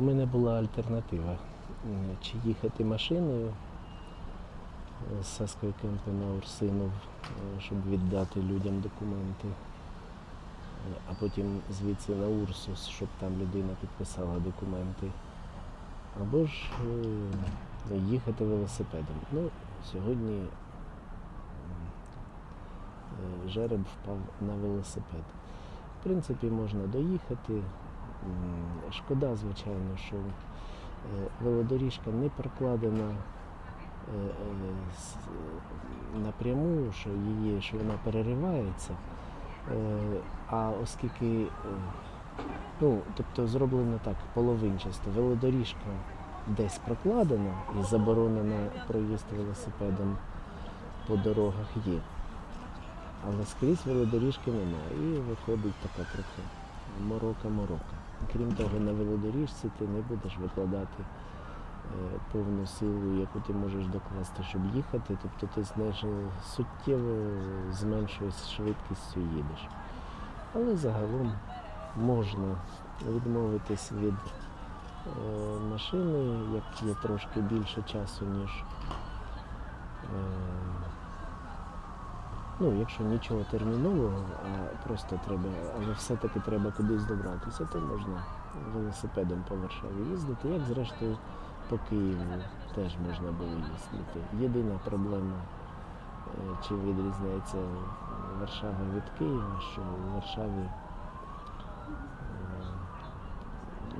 У мене була альтернатива. Чи їхати машиною е, з Саскою Кемпи на Урсинов, е, щоб віддати людям документи, е, а потім звідси на Урсус, щоб там людина підписала документи. Або ж е, їхати велосипедом. Ну, сьогодні е, жереб впав на велосипед. В принципі, можна доїхати. Шкода, звичайно, що е, велодоріжка не прокладена е, е, напряму, що її, що вона переривається. А оскільки, ну, тобто зроблено так, половинчасто, велодоріжка десь прокладена і заборонена проїзд велосипедом по дорогах є. Але скрізь велодоріжки немає. І виходить така трохи морока-морока. Крім того, на велодоріжці ти не будеш викладати е, повну силу, яку ти можеш докласти, щоб їхати. Тобто ти знаєш, суттєво зменшуєш швидкістю їдеш. Але загалом можна відмовитись від е, машини, як є трошки більше часу, ніж. Ну, якщо нічого термінового, а просто треба, але все-таки треба кудись добратися, то можна велосипедом по Варшаві їздити, як зрештою по Києву теж можна було їздити. Єдина проблема, е, чим відрізняється Варшава від Києва, що в Варшаві е,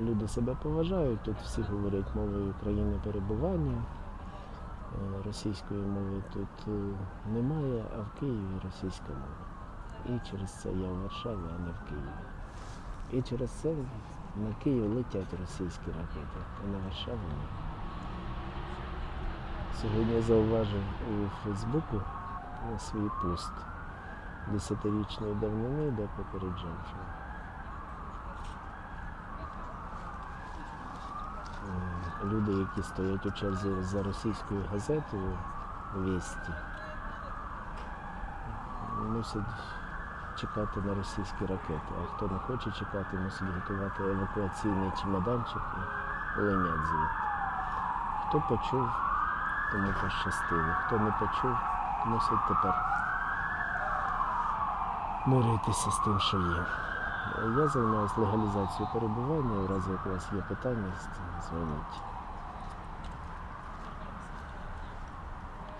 люди себе поважають, тут всі говорять мовою країни перебування. Е, Російської мови тут е, немає, а в Києві російська мова. І через це я в Варшаві, а не в Києві. І через це на Київ летять російські ракети, а на Варшаву ні. Сьогодні я зауважив у Фейсбуку свій пост десятирічної давнини, де попереджав, що е, люди, які стоять у черзі за російською газетою Вісті, мусять чекати на російські ракети. А хто не хоче чекати, мусить готувати евакуаційний чемоданчик і линять звідти. Хто почув, тому пощастило. Хто не почув, мусить тепер миритися з тим, що є. Я займаюся легалізацією перебування, у разі як у вас є питання, дзвоніть.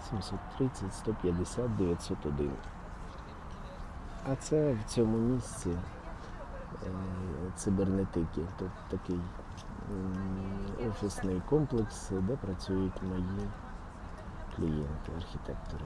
730 150 901. А це в цьому місці е, цибернетики. Тут такий офісний комплекс, де працюють мої клієнти, архітектори.